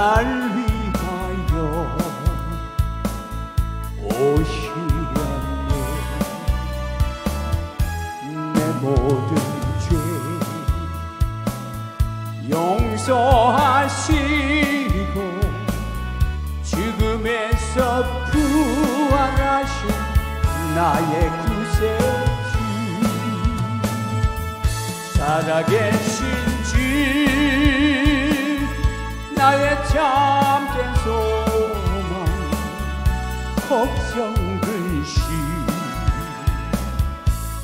날 위하여 오시었네. 내 모든 죄 용서하시고 죽음에서 부활하신 나의 구세주. 살아계신 나의 참된 소망 걱정 근심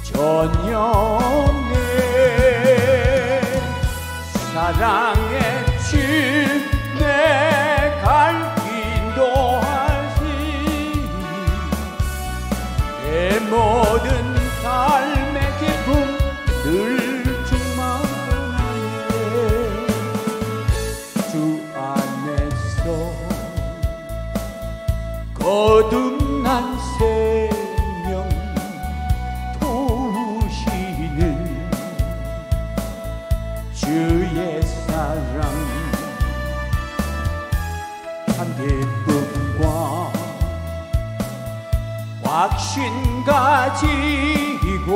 전혀 내 사랑의 주 확신 가지고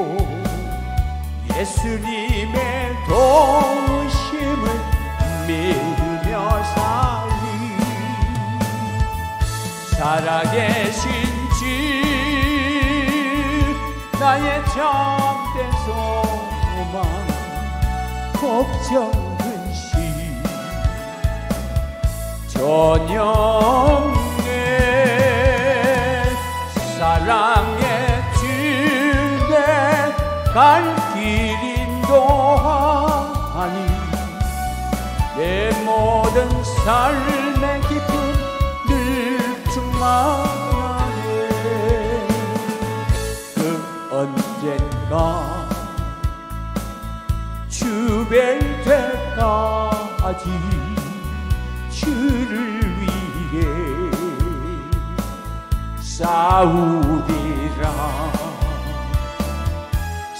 예수님의 도우심을 믿으며 살리. 살아계신 주 나의 참된 소망 걱정 근심 사랑의 주내 갈 길 인도하니 내 모든 삶의 기쁨 늘 충만하네 그 언젠가 주뵐 때까지 주를 위해 싸우리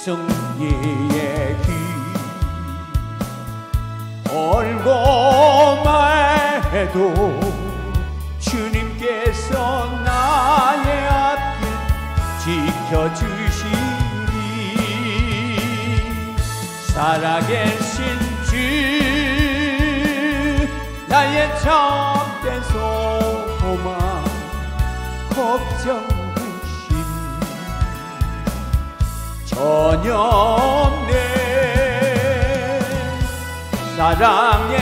승리의 길 얼고만 해도 주님께서 나의 앞길 지켜주시리. 살아계신 주 나의 참된 소망 걱정 없네 사랑의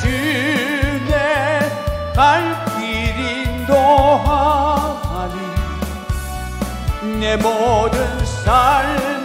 주내 갈 길 인도 하니 내 모든 삶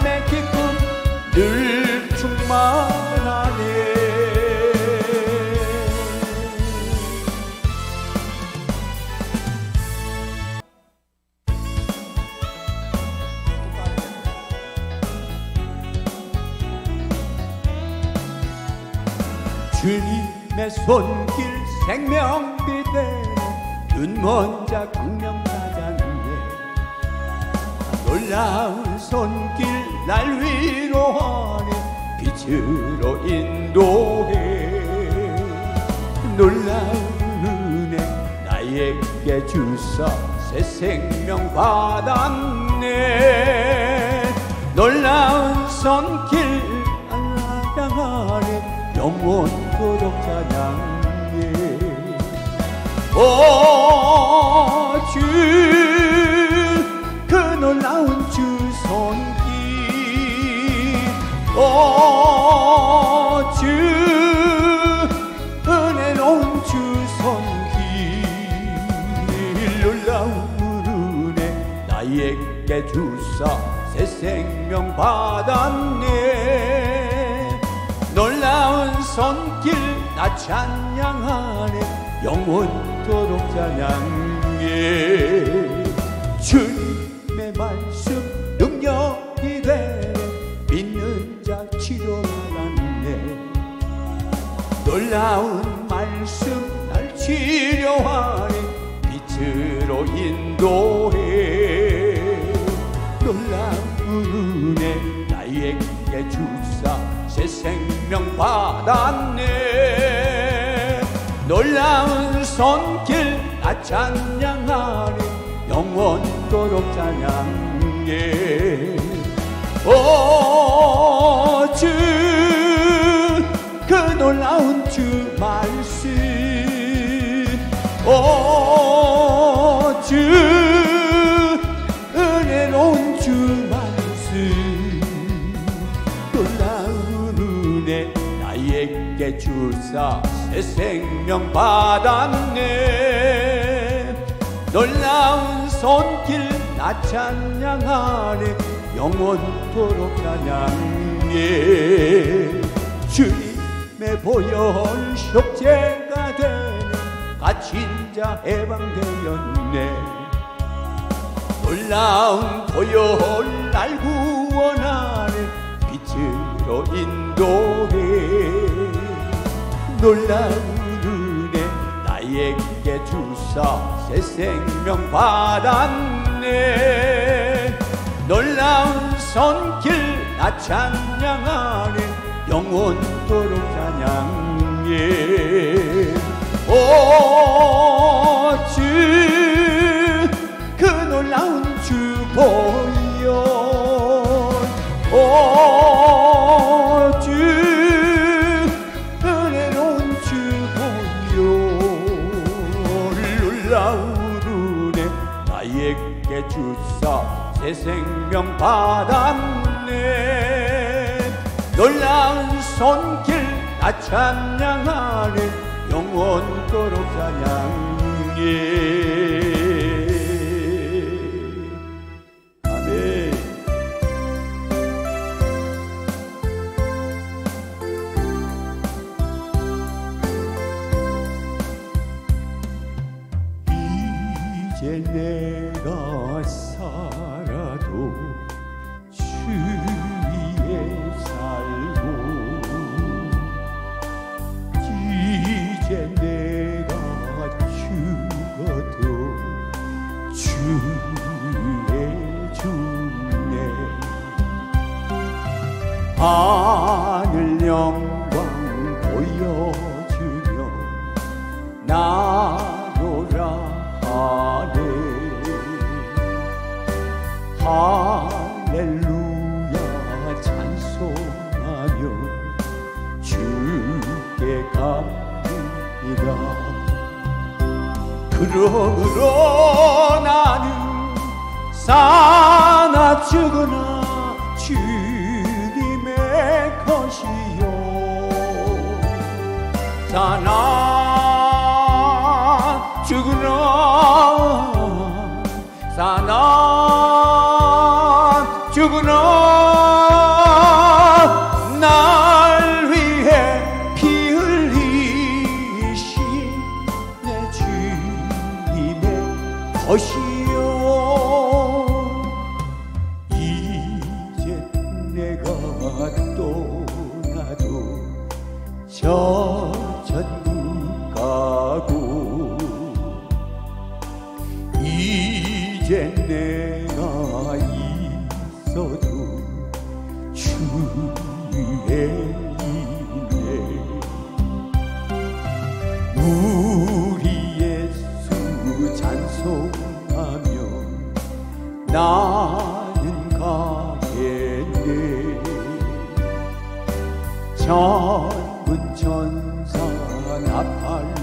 주님의 손길 생명비대 눈먼 자 광명사자인데 놀라운 손길 날 위로하네 빛으로 인도해 놀라운 은혜 나에게 주사 새 생명 받았네 놀라운 손길 알아가네 영원 토록 찬양해 오주그 놀라운 주 손길. 오주 은혜로운 주 손길. 놀라운 은혜 나에게 주사 새 생명 받았네 놀라운 손길 나 찬양하네 영원토록 찬양해 주님의 말씀 능력이 되네. 믿는 자 치료받았네. 놀라운 말씀 날 치료하네. 빛으로 인도해. 놀라운 은혜 나에게 주사 새 생명 받았네. 놀라운 손길 나 찬양하네 영원토록 찬양해. 오주그 놀라운 주 말씀. 오 주사 새 생명 받았네. 놀라운 손길 나 찬양하네 영원토록 찬양해. 주님의 보혈 속죄가 되네. 갇힌 자 해방되었네. 놀라운 보혈 날 구원하네 빛으로 인도해. 놀라운 은혜 나에게 주사 새 생명 받았네. 놀라운 손길 나 찬양하네 영원토록 찬양해. 놀라운 주보 나에게 주사 새 생명 받았네. 놀라운 손길 나 찬양하네 영원토록 찬양해 아멘. 이제 내 하늘 영광 보여주며 나노라 하네. 할렐루야 찬송하며 주께 갑니다. 그러므로 나는 사나 죽으나 주 사나 죽으나 사나 죽으나 이제 내가 있어도 주의 일에 우리 예수 찬송하며 나는 가겠네. 천군 천사 나팔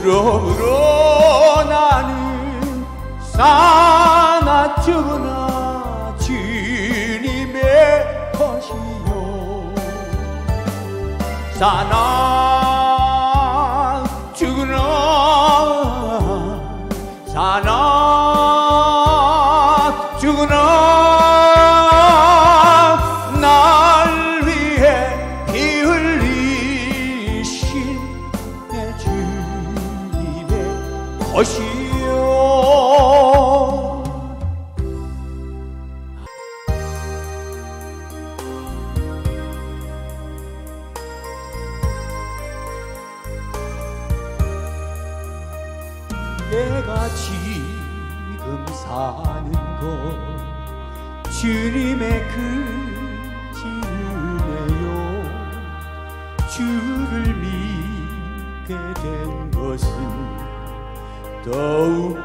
그러므로 나는 사나 죽으나 주님의 것이요. 사나 주를 믿게 된 것은 더욱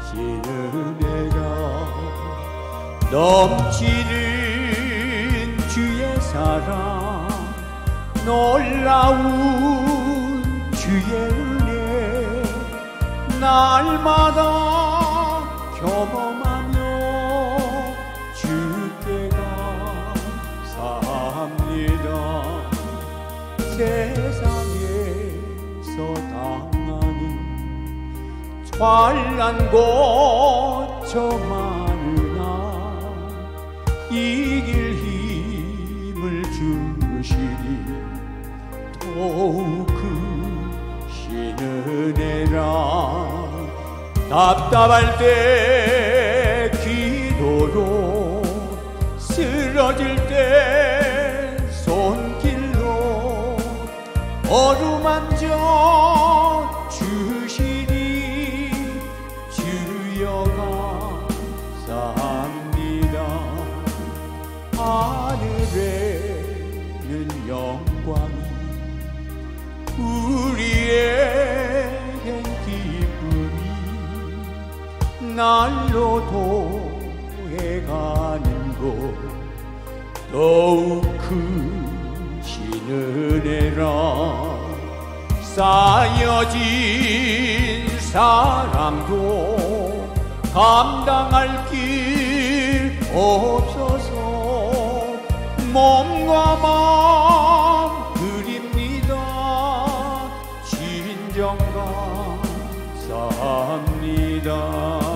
크신 은혜라 넘치는 주의 사랑 놀라운 주의 은혜 날마다 크신 은혜라. 답답할 때 기도로 쓰러질 때 손길로 어루만져 주시니 주여 감사합니다. 하늘에 날로 더해가는 것 더욱 크신 은혜라. 쌓여진 사랑도 감당할 길 없어서 몸과 마음 드립니다. 진정 감사합니다